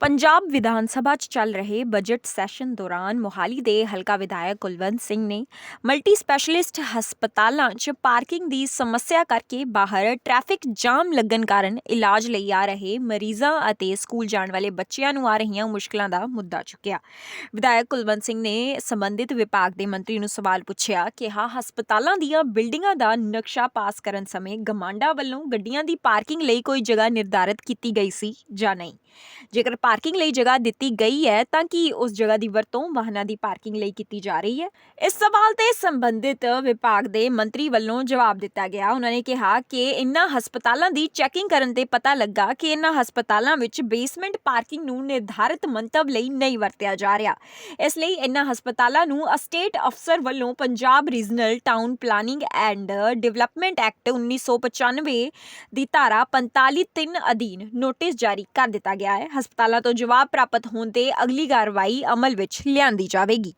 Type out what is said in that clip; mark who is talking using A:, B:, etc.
A: ਪੰਜਾਬ ਵਿਧਾਨ ਸਭਾ 'ਚ ਚੱਲ ਰਹੇ ਬਜਟ ਸੈਸ਼ਨ ਦੌਰਾਨ ਮੋਹਾਲੀ ਦੇ ਹਲਕਾ ਵਿਧਾਇਕ ਕੁਲਵੰਤ ਸਿੰਘ ਨੇ ਮਲਟੀ ਸਪੈਸ਼ਲਿਸਟ ਹਸਪਤਾਲਾਂ 'ਚ ਪਾਰਕਿੰਗ ਦੀ ਸਮੱਸਿਆ ਕਰਕੇ ਬਾਹਰ ਟ੍ਰੈਫਿਕ ਜਾਮ ਲੱਗਣ ਕਾਰਨ ਇਲਾਜ ਲਈ ਆ ਰਹੇ ਮਰੀਜ਼ਾਂ ਅਤੇ ਸਕੂਲ ਜਾਣ ਵਾਲੇ ਬੱਚਿਆਂ ਨੂੰ ਆ ਰਹੀਆਂ ਮੁਸ਼ਕਲਾਂ ਦਾ ਮੁੱਦਾ ਚੁੱਕਿਆ। ਵਿਧਾਇਕ ਕੁਲਵੰਤ ਸਿੰਘ ਨੇ ਸੰਬੰਧਿਤ ਵਿਭਾਗ ਦੇ ਮੰਤਰੀ ਨੂੰ ਸਵਾਲ ਪੁੱਛਿਆ ਕਿ ਹਾਂ, ਹਸਪਤਾਲਾਂ ਦੀਆਂ ਬਿਲਡਿੰਗਾਂ ਦਾ ਨਕਸ਼ਾ ਪਾਸ ਕਰਨ ਸਮੇਂ ਗਮਾਂਡਾ ਵੱਲੋਂ ਗੱਡੀਆਂ ਦੀ ਪਾਰਕਿੰਗ ਲਈ ਕੋਈ ਜਗ੍ਹਾ ਨਿਰਧਾਰਿਤ ਕੀਤੀ ਗਈ ਸੀ ਜਾਂ ਨਹੀਂ? ਜੇਕਰ ਪਾਰਕਿੰਗ ਲਈ ਜਗ੍ਹਾ ਦਿੱਤੀ ਗਈ ਹੈ, ਤਾਂ ਕੀ ਉਸ ਜਗ੍ਹਾ ਦੀ ਵਰਤੋਂ ਵਾਹਨਾਂ ਦੀ ਪਾਰਕਿੰਗ ਲਈ ਕੀਤੀ ਜਾ ਰਹੀ ਹੈ? ਇਸ ਸਵਾਲ ਤੇ ਸੰਬੰਧਿਤ ਵਿਭਾਗ ਦੇ ਮੰਤਰੀ ਵੱਲੋਂ ਜਵਾਬ ਦਿੱਤਾ ਗਿਆ। ਉਹਨਾਂ ਨੇ ਕਿਹਾ ਕਿ ਇਨ੍ਹਾਂ ਹਸਪਤਾਲਾਂ ਦੀ ਚੈਕਿੰਗ ਕਰਨ ਤੇ ਪਤਾ ਲੱਗਾ ਕਿ ਇਨ੍ਹਾਂ ਹਸਪਤਾਲਾਂ ਵਿੱਚ ਬੇਸਮੈਂਟ ਪਾਰਕਿੰਗ ਨੂੰ ਨਿਰਧਾਰਿਤ ਮੰਤਵ ਲਈ ਨਹੀਂ ਵਰਤਿਆ ਜਾ ਰਿਹਾ। ਇਸ ਲਈ ਇਨ੍ਹਾਂ ਹਸਪਤਾਲਾਂ ਨੂੰ ਅਸਟੇਟ ਅਫਸਰ ਵੱਲੋਂ Punjab regional town planning and development act 1995 ਦੀ ਧਾਰਾ 45 ਅਧੀਨ ਨੋਟਿਸ ਜਾਰੀ ਕਰ ਦਿੱਤਾ ਗਿਆ। ਗਿਆ ਹੈ। ਹਸਪਤਾਲਾਂ ਤੋਂ ਜਵਾਬ ਪ੍ਰਾਪਤ ਹੋਣ ਤੇ ਅਗਲੀ ਕਾਰਵਾਈ ਅਮਲ ਵਿੱਚ ਲਿਆਂਦੀ ਜਾਵੇਗੀ।